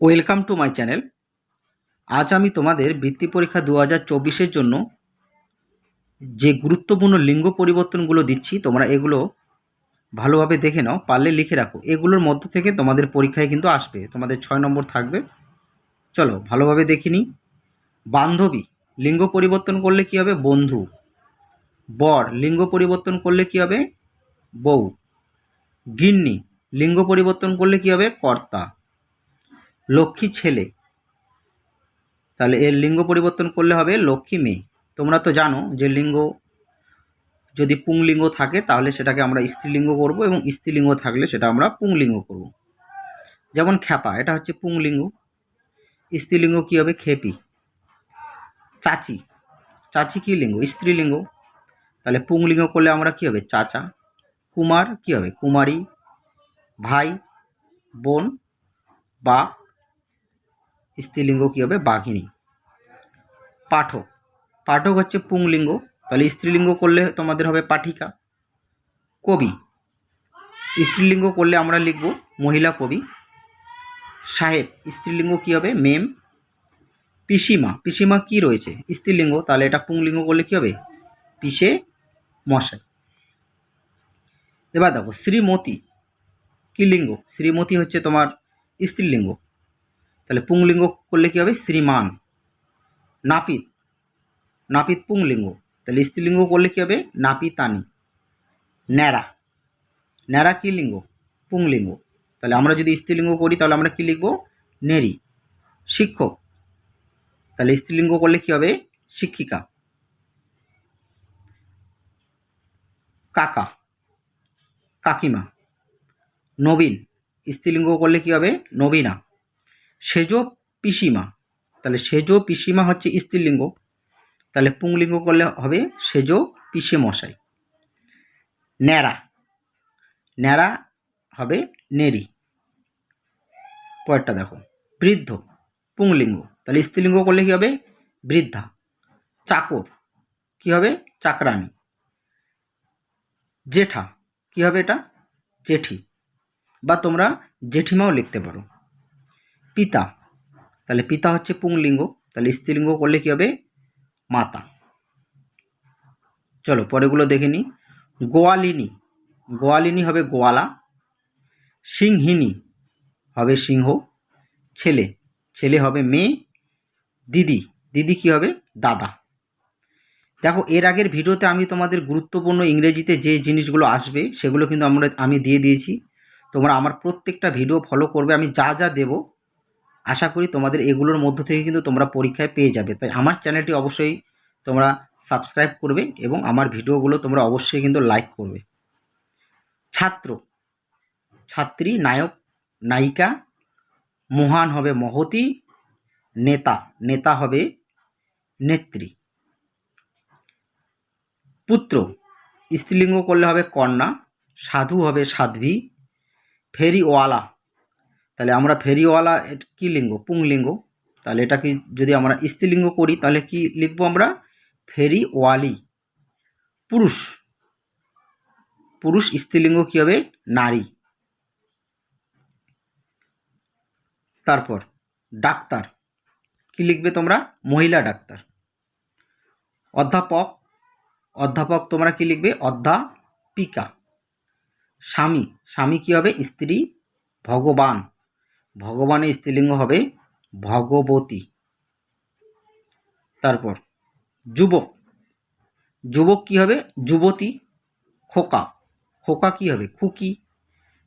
Welcome to my channel আজ আমি তোমাদের বৃত্তি পরীক্ষা দু হাজার চব্বিশের জন্য যে গুরুত্বপূর্ণ লিঙ্গ পরিবর্তনগুলো দিচ্ছি, তোমরা এগুলো ভালোভাবে দেখে নাও, পারলে লিখে রাখো। এগুলোর মধ্য থেকে তোমাদের পরীক্ষায় কিন্তু আসবে। তোমাদের ছয় নম্বর থাকবে। চলো, ভালোভাবে দেখে নিই। বান্ধবী, লিঙ্গ পরিবর্তন করলে কি হবে? বন্ধু। বর, লিঙ্গ পরিবর্তন করলে কি হবে? বউ। গিন্নি, লিঙ্গ পরিবর্তন করলে কি হবে? কর্তা। লক্ষ্মী ছেলে। তাহলে এর লিঙ্গ পরিবর্তন করলে হবে লক্ষ্মী মেয়ে। তোমরা তো জানো যে লিঙ্গ, যদি পুংলিঙ্গ থাকে তাহলে সেটাকে আমরা স্ত্রীলিঙ্গ করব এবং স্ত্রীলিঙ্গ থাকলে সেটা আমরা পুংলিঙ্গ করব। যেমন খ্যাপা, এটা হচ্ছে পুংলিঙ্গ। স্ত্রীলিঙ্গ কী হবে? খেপি। চাচি। চাচি কী লিঙ্গ? স্ত্রীলিঙ্গ। তাহলে পুংলিঙ্গ করলে আমরা কী হবে? চাচা। কুমার কী হবে? কুমারী। ভাই, বোন বা স্ত্রীলিঙ্গ কী হবে? বাঘিনী। পাঠক। পাঠক হচ্ছে পুংলিঙ্গ। তাহলে স্ত্রীলিঙ্গ করলে তোমাদের হবে পাঠিকা। কবি। স্ত্রীলিঙ্গ করলে আমরা লিখব মহিলা কবি। সাহেব। স্ত্রীলিঙ্গ কী হবে? মেম। পিসিমা। পিসিমা কি রয়েছে? স্ত্রীলিঙ্গ। তাহলে এটা পুংলিঙ্গ করলে কী হবে? পিসে মশাই। এবার দেখো, শ্রীমতী। কি লিঙ্গ? শ্রীমতী হচ্ছে তোমার স্ত্রীলিঙ্গ। তাহলে পুংলিঙ্গ করলে কী হবে? শ্রীমান। নাপিত। নাপিত পুংলিঙ্গ। তাহলে স্ত্রীলিঙ্গ করলে কী হবে? নাপিতানি। ন্যাড়া। ন্যাড়া কী লিঙ্গ? পুংলিঙ্গ। তাহলে আমরা যদি স্ত্রীলিঙ্গ করি, তাহলে আমরা কী লিখব? নেরি শিক্ষক। তাহলে স্ত্রীলিঙ্গ করলে কী হবে? শিক্ষিকা। কাকা। কাকিমা। নবীন। স্ত্রীলিঙ্গ করলে কী হবে? নবীনা। সেজ পিসিমা। তাহলে সেজ পিসিমা হচ্ছে স্ত্রীলিঙ্গ। তাহলে পুংলিঙ্গ করলে হবে সেজ পিসে মশাই ন্যাড়া। ন্যাড়া হবে নেরি পরেরটা দেখো। বৃদ্ধ, পুংলিঙ্গ। তাহলে স্ত্রীলিঙ্গ করলে কী হবে? বৃদ্ধা। চাকর, কী হবে? চাকরানি জেঠা, কী হবে এটা? জেঠি। বা তোমরা জেঠিমাও লিখতে পারো। পিতা। তাহলে পিতা হচ্ছে পুংলিঙ্গ, তাহলে স্ত্রীলিঙ্গ করলে কী হবে? মাতা। চলো পরেগুলো দেখে নিই। গোয়ালিনী। গোয়ালিনী হবে গোয়ালা। সিংহিনী হবে সিংহ। ছেলে। ছেলে হবে মেয়ে। দিদি। দিদি কী হবে? দাদা। দেখো, এর আগের ভিডিওতে আমি তোমাদের গুরুত্বপূর্ণ ইংরেজিতে যে জিনিসগুলো আসবে, সেগুলো কিন্তু আমরা, আমি দিয়ে দিয়েছি। তোমরা আমার প্রত্যেকটা ভিডিও ফলো করবে, আমি যা যা দেবো আশা করি তোমাদের এগুলোর মধ্য থেকে কিন্তু তোমরা পরীক্ষায় পেয়ে যাবে। তাই আমার চ্যানেলটি অবশ্যই তোমরা সাবস্ক্রাইব করবে এবং আমার ভিডিওগুলো তোমরা অবশ্যই কিন্তু লাইক করবে। ছাত্র, ছাত্রী, নায়ক, নায়িকা, মহান হবে মহতি, নেতা নেতা হবে নেত্রী। পুত্র, স্ত্রীলিঙ্গ করলে হবে কন্যা, সাধু হবে সাধ্বী ফেরিওয়ালা তাহলে আমরা ফেরিওয়ালা কি লিঙ্গ? পুংলিঙ্গ তাহলে এটাকে যদি আমরা স্ত্রীলিঙ্গ করি, তাহলে কি লিখব আমরা? ফেরিওয়ালি। পুরুষ। পুরুষ স্ত্রীলিঙ্গ কী হবে? নারী। তারপর, ডাক্তার। কি লিখবে তোমরা? মহিলা ডাক্তার। অধ্যাপক। অধ্যাপক তোমরা কি লিখবে? অধ্যাপিকা। স্বামী। স্বামী কি হবে? স্ত্রী। ভগবান। ভগবানের স্ত্রীলিঙ্গ হবে ভগবতী। তারপর যুবক। যুবক কি হবে? যুবতী খোকা। খোকা কি হবে? খুকি।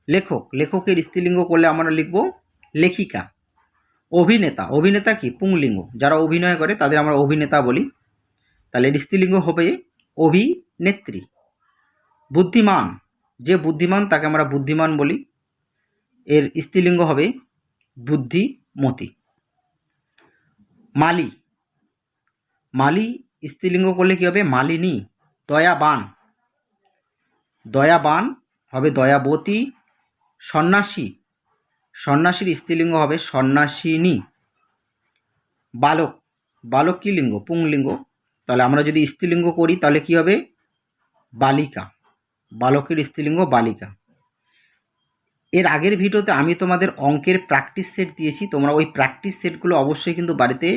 লেখক। লেখকের স্ত্রীলিঙ্গ করলে আমরা লিখব লেখিকা। অভিনেতা। অভিনেতা কি? পুংলিঙ্গ। যারা অভিনয় করে তাদের আমরা অভিনেতা বলি। তাহলে স্ত্রীলিঙ্গ হবে অভিনেত্রী। বুদ্ধিমান। যে বুদ্ধিমান তাকে আমরা বুদ্ধিমান বলি। এর স্ত্রীলিঙ্গ হবে বুদ্ধিমতী মালি। মালি স্ত্রীলিঙ্গ করলে কী হবে? মালিনী। দয়াবান। দয়াবান হবে দয়াবতী। সন্ন্যাসী। সন্ন্যাসীর স্ত্রীলিঙ্গ হবে সন্ন্যাসিনী। বালক। বালক কী লিঙ্গ? পুংলিঙ্গ। তাহলে আমরা যদি স্ত্রীলিঙ্গ করি, তাহলে কী হবে? বালিকা। বালকের স্ত্রীলিঙ্গ বালিকা। এর আগের ভিডিওতে আমি তোমাদের অঙ্কের প্র্যাকটিস সেট দিয়েছি। তোমরা ওই প্র্যাকটিস সেটগুলো অবশ্যই কিন্তু বাড়িতে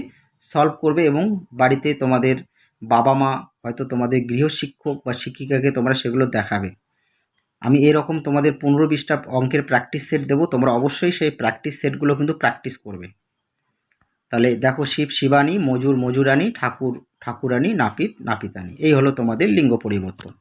সলভ করবে এবং বাড়িতে তোমাদের বাবা মা হয়তো তোমাদের গৃহশিক্ষক বা শিক্ষিকাকে তোমরা সেগুলো দেখাবে। আমি এরকম তোমাদের পনেরো বিশটা অঙ্কের প্র্যাকটিস সেট দেবো। তোমরা অবশ্যই সেই প্র্যাকটিস সেটগুলো কিন্তু প্র্যাকটিস করবে। তাহলে দেখো শিব, শিবানী মজুর মজুরানী ঠাকুর, ঠাকুরানী, নাপিত, নাপিতানী। এই হলো তোমাদের লিঙ্গ পরিবর্তন।